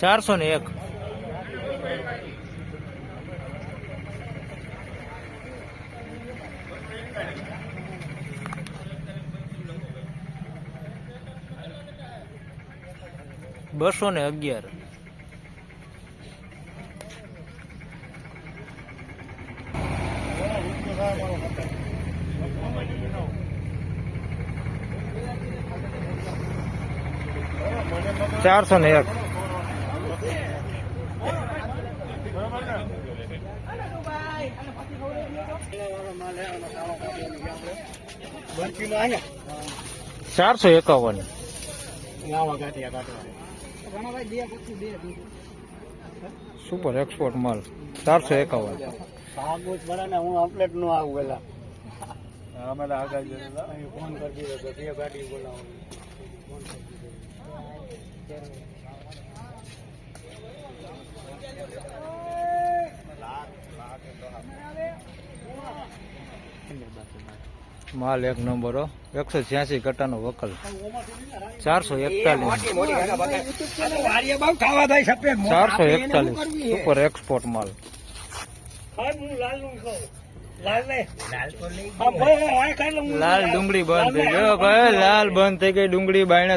ચારસો ને એક. બસો ને અગિયાર. ચારસો ને એક. ચારસો એકાવન. સુપર એક્સપોર્ટ માલ. ચારસો એકાવન. હું અપલેટ નો આવું પેલા અમે આગળ ફોન કરી દીધો બે ગાડી બોલાવો માલ એક નંબર એકસો છ્યાસી કટ્ટાનો વકલ. ચારસો એકતાલીસ. ખાવા ચારસો એકતાલીસ. સુપર એક્સપોર્ટ માલ. લાલ ડુંગળી બંધ થઈ ગયો ભાઈ લાલ બંધ થઈ ગઈ ડુંગળી બાયણે